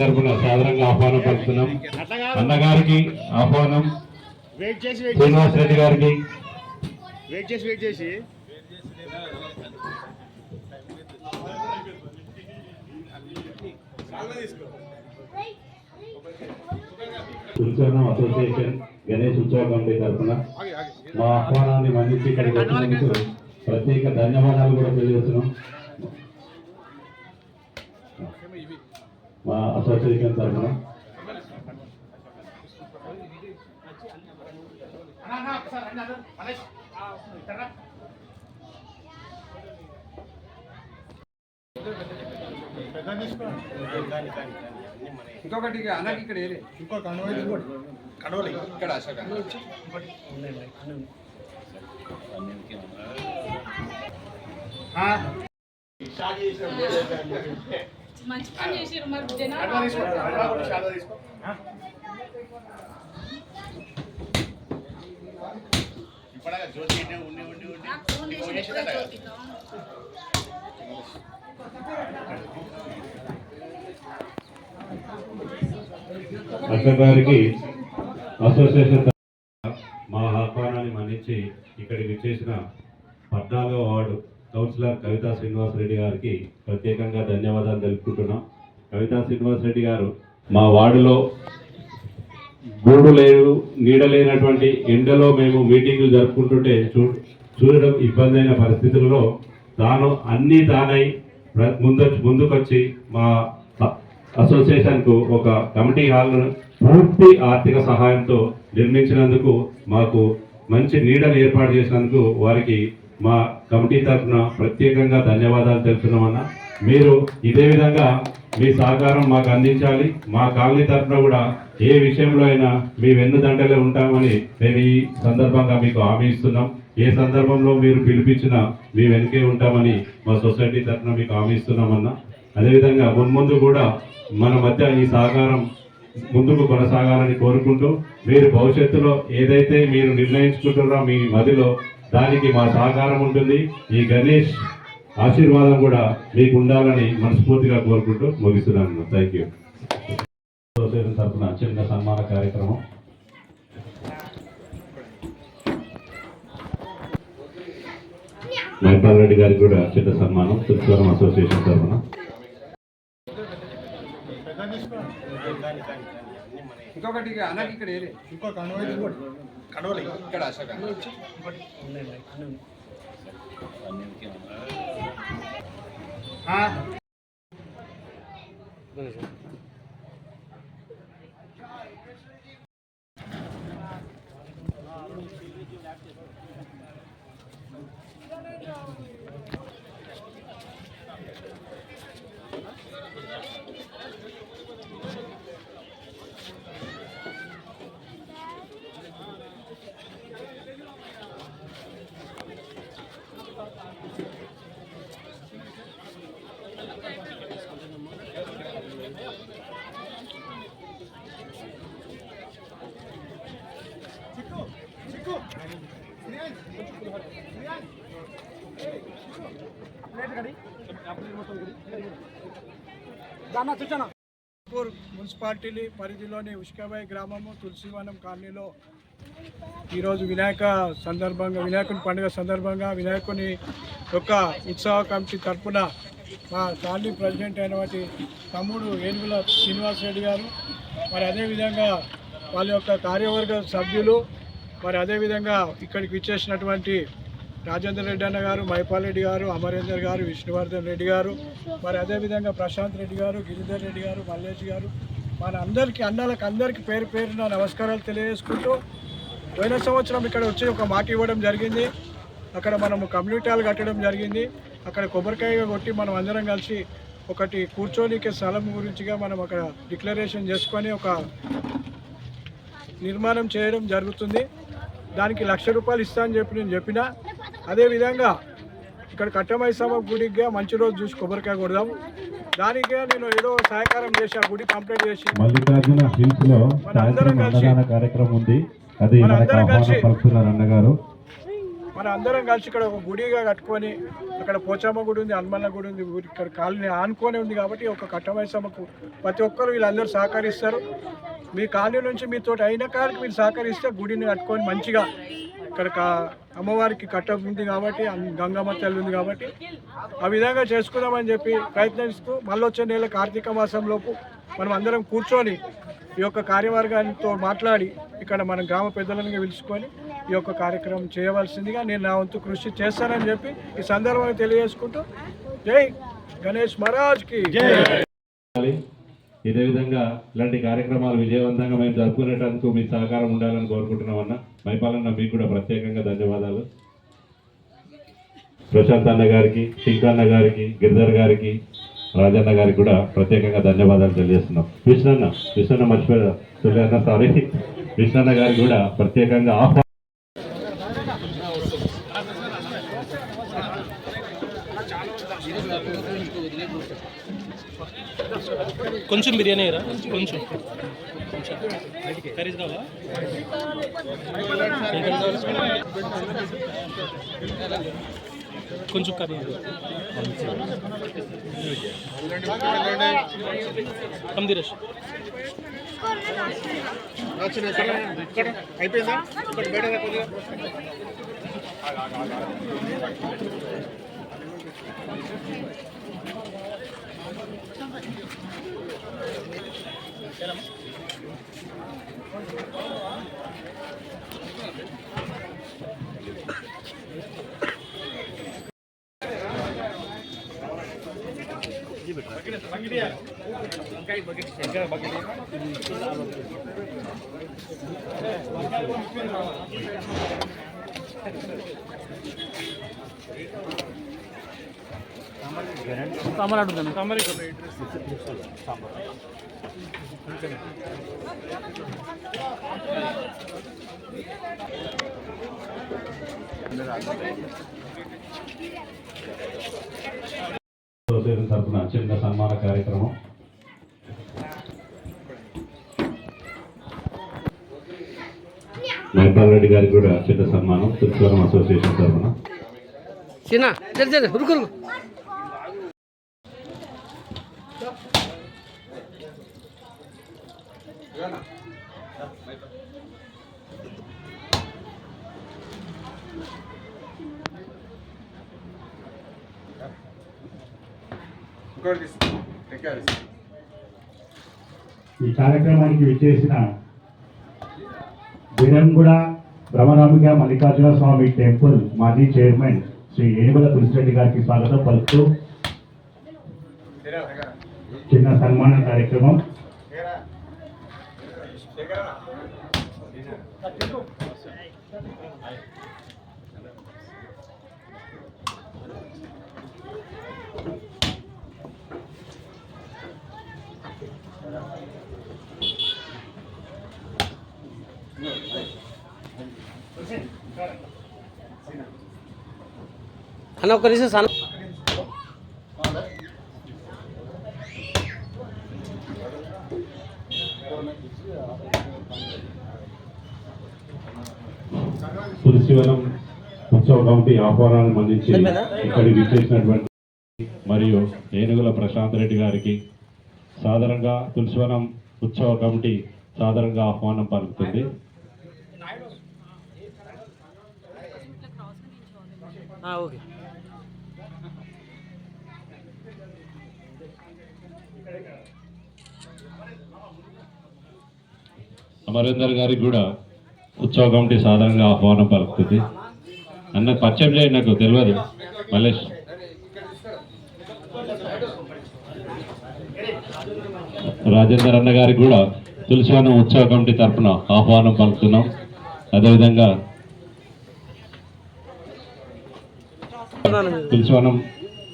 తరపున సాధారణంగా ఆహ్వానం పలుకుతున్నాం. అన్నగారికి ఆహ్వానం శ్రీనివాస్ రెడ్డి గారికి. అసోసియేషన్ గణేష్ ఉత్సవ కమిటీ తరఫున మా ఆహ్వానాన్ని మన్నించి ఇక్కడికి వచ్చినందుకు ప్రత్యేక ధన్యవాదాలు కూడా తెలియజేస్తున్నాం మా అసోసియేషన్ తరఫున ఇంకొకటి అన్నకి ఇక్కడ ఇంకో కడవలి కడవలి ఇక్కడ అశోక్ అన్న. మంచి పని చేసిర్రు మరి జనాలు. ఇప్పటిగా జ్యోతి ఉండి ఉండి ఉండి. నాకు ఫోన్ చేసి ఇప్పుడే జ్యోతికి, అవును. అక్క గారికి అసోసియేషన్ తరఫున మా ఆహ్వానాన్ని మన్నించి ఇక్కడికి చేసిన పద్నాలుగో వార్డు కౌన్సిలర్ కవితా శ్రీనివాస్ రెడ్డి గారికి ప్రత్యేకంగా ధన్యవాదాలు తెలుపుకుంటున్నాం. కవితా శ్రీనివాస్ రెడ్డి గారు మా వార్డులో గూడు లేదు నీడ లేనటువంటి ఎండలో మేము మీటింగులు జరుపుకుంటుంటే చూ చూడడం ఇబ్బంది అయిన పరిస్థితుల్లో తాను అన్నీ తానై ముందు ముందుకొచ్చి మా అసోసియేషన్కు ఒక కమిటీ హాల్ పూర్తి ఆర్థిక సహాయంతో నిర్మించినందుకు మాకు మంచి నీడను ఏర్పాటు చేసినందుకు వారికి మా కమిటీ తరఫున ప్రత్యేకంగా ధన్యవాదాలు తెలుపుతున్నామన్నా మీరు ఇదే విధంగా మీ సహకారం మాకు అందించాలి. మా కాలనీ తరఫున కూడా ఏ విషయంలో అయినా మీ వెన్నుదండలే ఉంటామని మేము ఈ సందర్భంగా మీకు హామీ ఇస్తున్నాం. ఏ సందర్భంలో మీరు పిలిపించినా మీ వెనుకే ఉంటామని మా సొసైటీ తరఫున మీకు హామీ ఇస్తున్నామన్నా అదేవిధంగా మున్ముందు కూడా మన మధ్య ఈ సహకారం ముందుకు కొనసాగాలని కోరుకుంటూ మీరు భవిష్యత్తులో ఏదైతే మీరు నిర్ణయించుకుంటున్నారో మీ మదిలో దానికి మా సహకారం ఉంటుంది. ఈ గణేష్ ఆశీర్వాదం కూడా మీకు ఉండాలని మనస్ఫూర్తిగా కోరుకుంటూ ముగిస్తున్నాను. థ్యాంక్ యూ అసోసియేషన్ తరఫున చిన్న సన్మాన కార్యక్రమం. మహిపాల్ రెడ్డి గారికి కూడా చిన్న సన్మానం. తులసివరం అసోసియేషన్ తరఫున ఇంకొకటి అన్నకి ఇక్కడ ఏరే ఇంకో కడవలి కడవలి ఇక్కడ అశోక్. అన్న. పూర్ మున్సిపాలిటీ పరిధిలోని ఉష్కాబాయి గ్రామము తులసివనం కాలనీలో ఈరోజు వినాయక సందర్భంగా వినాయకుని పండుగ సందర్భంగా వినాయకుని యొక్క ఉత్సవ కమిటీ తరఫున మా కాలనీ ప్రెసిడెంట్ అయినటువంటి తమ్ముడు ఏనుగుల శ్రీనివాస్ రెడ్డి గారు మరి అదేవిధంగా వాళ్ళ యొక్క కార్యవర్గ సభ్యులు మరి అదేవిధంగా ఇక్కడికి విచ్చేసినటువంటి రాజేందర్ రెడ్డి అన్న గారు మైపాల్ రెడ్డి గారు అమరేందర్ గారు విష్ణువర్ధన్ రెడ్డి గారు మరి అదేవిధంగా ప్రశాంత్ రెడ్డి గారు గిరిధర్ రెడ్డి గారు మల్లేష్ గారు మన అందరికీ అన్నలకు అందరికీ పేరు పేరున నమస్కారాలు తెలియజేసుకుంటూ పోయిన సంవత్సరం ఇక్కడ వచ్చి ఒక మాట ఇవ్వడం జరిగింది. అక్కడ మనము కమ్యూనిటీ హాల్ కట్టడం జరిగింది. అక్కడ కొబ్బరికాయ కొట్టి మనం అందరం కలిసి ఒకటి కూర్చోనికే స్థలం గురించిగా మనం అక్కడ డిక్లరేషన్ చేసుకొని ఒక నిర్మాణం చేయడం జరుగుతుంది. దానికి లక్ష రూపాయలు ఇస్తా అని చెప్పి నేను చెప్పిన. అదేవిధంగా ఇక్కడ కట్టమైసమ్మ గుడిగా మంచి రోజు చూసి కొబ్బరికాయ కొడదాం. దానికే నేను ఏదో సహకారం చేసి ఆ గుడి కంప్లీట్ చేసి మల్లికార్జున హిల్స్లో కార్యక్రమం ఉంది. అది అన్నగారు. మన అందరం కలిసి ఇక్కడ ఒక గుడిగా కట్టుకొని అక్కడ పోచమ్మ గుడి ఉంది హనుమన్న గుడి ఉంది ఇక్కడ కాలనీ ఆనుకొని ఉంది కాబట్టి ఒక కట్టమైసమ్మకు ప్రతి ఒక్కరు వీళ్ళందరూ సహకరిస్తారు. మీ కాలనీ నుంచి మీతో అయిన కాడికి మీరు సహకరిస్తే గుడిని కట్టుకొని మంచిగా ఇక్కడ కా- అమ్మవారికి కట్ట ఉంది కాబట్టి గంగమ్మ తల్లి ఉంది కాబట్టి ఆ విధంగా చేసుకుందామని చెప్పి ప్రయత్నిస్తూ మళ్ళీ వచ్చే నెల కార్తీక మాసంలోపు మనం అందరం కూర్చొని ఈ యొక్క కార్యవర్గానితో మాట్లాడి ఇక్కడ మన గ్రామ పెద్దలను పిలుచుకొని ఈ యొక్క కార్యక్రమం చేయవలసిందిగా నేను నా వంతు కృషి చేస్తానని చెప్పి ఈ సందర్భంగా తెలియజేసుకుంటూ జై గణేష్ మహారాజ్కి. ఉండాలి. ఇదే విధంగా ఇలాంటి కార్యక్రమాలు విజయవంతంగా మేము జరుపుకునేటందుకు మీ సహకారం ఉండాలని కోరుకుంటున్నాం అన్న. మైపాలన్న మీకు కూడా ప్రత్యేకంగా ధన్యవాదాలు. ప్రశాంత్ అన్న గారికి సింకన్న గారికి గిరిధర్ గారికి రాజన్న గారికి కూడా ప్రత్యేకంగా ధన్యవాదాలు తెలియజేస్తున్నాం. కృష్ణన్న కృష్ణన్న మర్చిపోయా సారీ కృష్ణన్న గారికి కూడా ప్రత్యేకంగా ఆహ్వానం కొంచెం బిర్యానీ రా కొంచెం కర్రీస్ కావాలా కొంచెం కర్రీ కందిరేష్ అయిపోయిందా ఇక్కడ బయట రా కొద్దిగా. సాంబార్ అడుగుతాను. సాంబార్ తరఫున చిన్న సన్మాన కార్యక్రమం. రెడ్డి గారికి కూడా చిన్న సన్మానం తులసివరం అసోసియేషన్ తరఫున. ఈ కార్యక్రమానికి విచ్చేసిన బిరంగూడ భ్రమరాంబిక మల్లికార్జున స్వామి టెంపుల్ మాజీ చైర్మన్ శ్రీ ఏనుగుల తులసిరెడ్డి గారికి స్వాగతం పలుకుతూ చిన్న సన్మాన కార్యక్రమం. అన్న ఒక్క నిమిషం తులసివనం ఉత్సవ కమిటీ ఆహ్వానాన్ని మన్నించి ఇక్కడికి విచ్చేసినటువంటి మరియు ఏనుగుల ప్రశాంత్ రెడ్డి గారికి సాధారణంగా తులసివనం ఉత్సవ కమిటీ సాధారణంగా ఆహ్వానం పలుకుతుంది. ఓకే. అమరేందర్ గారికి కూడా ఉత్సవ కమిటీ సాధారణంగా ఆహ్వానం పలుకుతుంది. అన్న పరిచయం చేయండి నాకు తెలియదు. మలేష్ రాజేందర్ అన్న గారికి కూడా తులసివనం ఉత్సవ కమిటీ తరఫున ఆహ్వానం పలుకుతున్నాం. అదేవిధంగా తులసివనం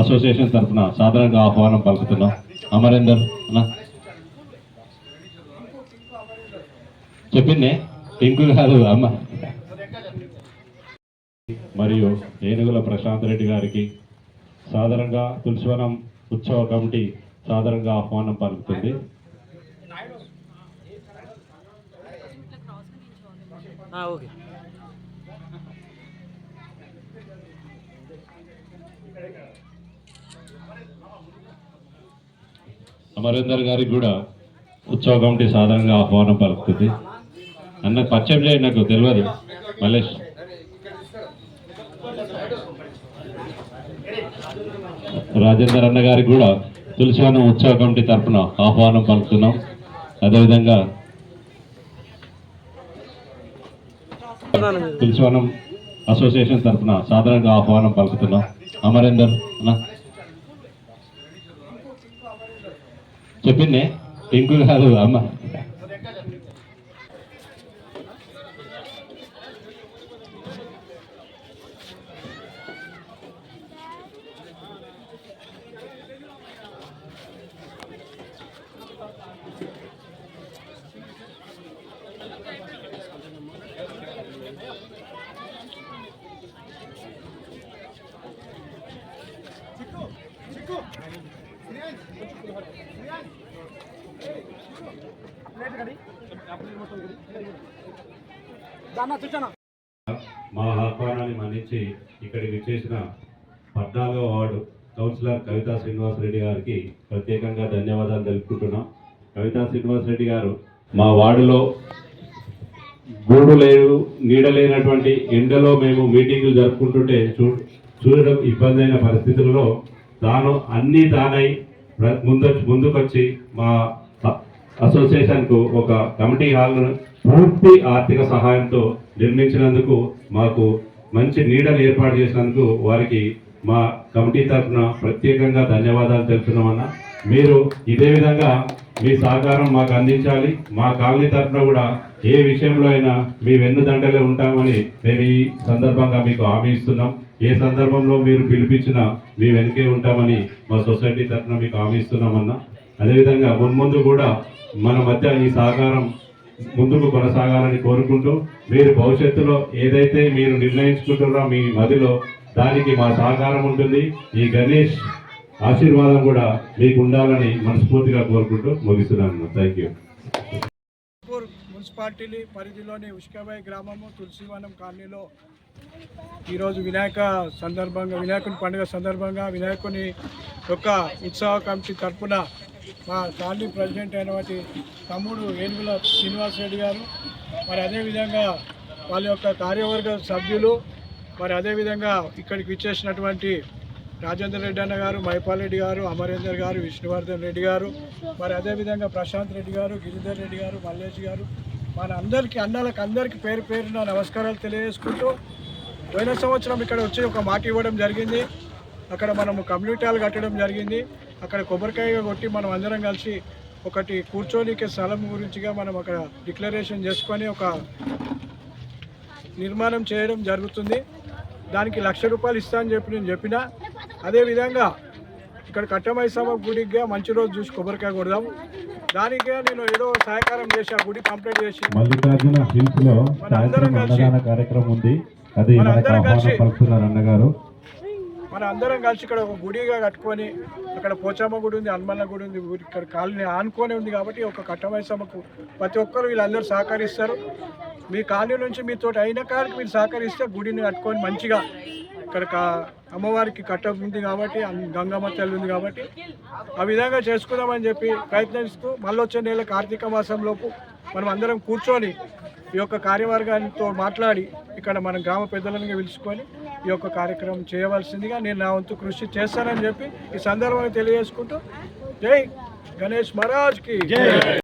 అసోసియేషన్ తరఫున సాధారణంగా ఆహ్వానం పలుకుతున్నాం. అమరేందర్ అన్న. చెప్పిందే? టింకు కాదు అమ్మ. మరియు ఏనుగుల ప్రశాంత్ రెడ్డి గారికి సాధారణంగా తులసివనం ఉత్సవ కమిటీ సాధారణంగా ఆహ్వానం పలుకుతుంది. అమరేందర్ గారికి కూడా ఉత్సవ కమిటీ సాధారణంగా ఆహ్వానం పలుకుతుంది. అన్న పరిచయం చేయండి నాకు తెలియదు. మలేష్ రాజేందర్ అన్న గారికి కూడా తులసివనం ఉత్సవ కమిటీ తరఫున ఆహ్వానం పలుకుతున్నాం. అదేవిధంగా తులసివనం అసోసియేషన్ తరఫున సాధారణంగా ఆహ్వానం పలుకుతున్నాం. అమరేందర్ అన్న. చెప్పింది? టింకు కాదు అమ్మ. మా ఆహ్వానాన్ని మన్నించి ఇక్కడికి చేసిన పద్నాలుగో వార్డు కౌన్సిలర్ కవితా శ్రీనివాస్ రెడ్డి గారికి ప్రత్యేకంగా ధన్యవాదాలు తెలుపుకుంటున్నాం. కవితా శ్రీనివాస్ రెడ్డి గారు మా వార్డులో గూడు లేదు నీడ లేనటువంటి ఎండలో మేము మీటింగులు జరుపుకుంటుంటే చూ చూడడం ఇబ్బంది అయిన పరిస్థితులలో తాను అన్నీ దానై ప్ర- ముందు ముందుకొచ్చి మా అసోసియేషన్కు ఒక కమిటీ హాల్ను పూర్తి ఆర్థిక సహాయంతో నిర్మించినందుకు మాకు మంచి నీడను ఏర్పాటు చేసినందుకు వారికి మా కమిటీ తరఫున ప్రత్యేకంగా ధన్యవాదాలు తెలుపుతున్నామన్న. మీరు ఇదే విధంగా మీ సహకారం మాకు అందించాలి. మా కాలనీ తరఫున కూడా ఏ విషయంలో అయినా మీ వెన్నుదండలే ఉంటామని మేము ఈ సందర్భంగా మీకు హామీ ఇస్తున్నాం. ఏ సందర్భంలో మీరు పిలిపించినా మీ వెనకే ఉంటామని మా సొసైటీ తరఫున మీకు హామీ ఇస్తున్నామన్నా అదేవిధంగా మున్ముందు కూడా మన మధ్య ఈ సహకారం ముందుకు కొనసాగాలని కోరుకుంటూ మీరు భవిష్యత్తులో ఏదైతే మీరు నిర్ణయించుకుంటున్నారో మీ మదిలో దానికి మా సహకారం ఉంటుంది. ఈ గణేష్ ఆశీర్వాదం కూడా మీకు ఉండాలని మనస్ఫూర్తిగా కోరుకుంటూ ముగిస్తున్నాను థ్యాంక్ యూ మున్సిపాలిటీ పరిధిలోని ఉష్కాబాయి గ్రామము తులసివనం కాలనీలో ఈరోజు వినాయక సందర్భంగా వినాయకుని పండుగ సందర్భంగా వినాయకుని యొక్క ఉత్సవ కమిటీ తరఫున మా కాలనీ ప్రెసిడెంట్ అయినటువంటి తమ్ముడు ఏనుగుల శ్రీనివాస్ రెడ్డి గారు మరి అదేవిధంగా వాళ్ళ యొక్క కార్యవర్గ సభ్యులు మరి అదేవిధంగా ఇక్కడికి విచ్చేసినటువంటి రాజేందర్ రెడ్డి అన్న గారు మైపాల్ రెడ్డి గారు అమరేందర్ గారు విష్ణువర్ధన్ రెడ్డి గారు మరి అదేవిధంగా ప్రశాంత్ రెడ్డి గారు గిరిధర్ రెడ్డి గారు మల్లేష్ గారు మన అందరికీ అన్నలకు అందరికీ పేరు పేరున నమస్కారాలు తెలియజేసుకుంటూ పోయిన సంవత్సరం ఇక్కడ వచ్చి ఒక మాట ఇవ్వడం జరిగింది. అక్కడ మనము కమ్యూనిటీ హాల్ కట్టడం జరిగింది. అక్కడ కొబ్బరికాయ కొట్టి మనం అందరం కలిసి ఒకటి కూర్చోనికే స్థలం గురించిగా మనం అక్కడ డిక్లరేషన్ చేసుకొని ఒక నిర్మాణం చేయడం జరుగుతుంది. దానికి లక్ష రూపాయలు ఇస్తా అని చెప్పి నేను చెప్పిన. అదేవిధంగా ఇక్కడ కట్టమైసమ్మ గుడిగా మంచి రోజు చూసి కొబ్బరికాయ కొడదాం. దానికే నేను ఏదో సహకారం చేసి ఆ గుడి కంప్లీట్ చేసి మల్లికార్జున హిల్స్లో కార్యక్రమం ఉంది. అది మనకు ఆహ్వానం కలిసి- పలుకుతున్నారు అన్నగారు. మన అందరం కలిసి ఇక్కడ ఒక గుడిగా కట్టుకొని అక్కడ పోచమ్మ గుడి ఉంది హనుమన్న గుడి ఉంది ఇక్కడ కాలనీ ఆనుకొని ఉంది కాబట్టి ఒక కట్టమైసమ్మకు ప్రతి ఒక్కరు వీళ్ళందరూ సహకరిస్తారు. మీ కాలనీ నుంచి మీతో అయిన కాడికి మీరు సహకరిస్తే గుడిని కట్టుకొని మంచిగా ఇక్కడ అమ్మవారికి కట్ట ఉంది కాబట్టి గంగమ్మ తల్లి ఉంది కాబట్టి ఆ విధంగా చేసుకుందామని చెప్పి ప్రయత్నిస్తూ మళ్ళీ వచ్చే నెల కార్తీక మాసంలోపు మనం అందరం కూర్చొని ఈ యొక్క కార్యవర్గానితో మాట్లాడి ఇక్కడ మన గ్రామ పెద్దలను పిలుచుకొని ఈ యొక్క కార్యక్రమం చేయవలసిందిగా నేను నా వంతు కృషి చేస్తానని చెప్పి ఈ సందర్భాన్ని తెలియజేసుకుంటూ జై గణేష్ మహారాజ్కి.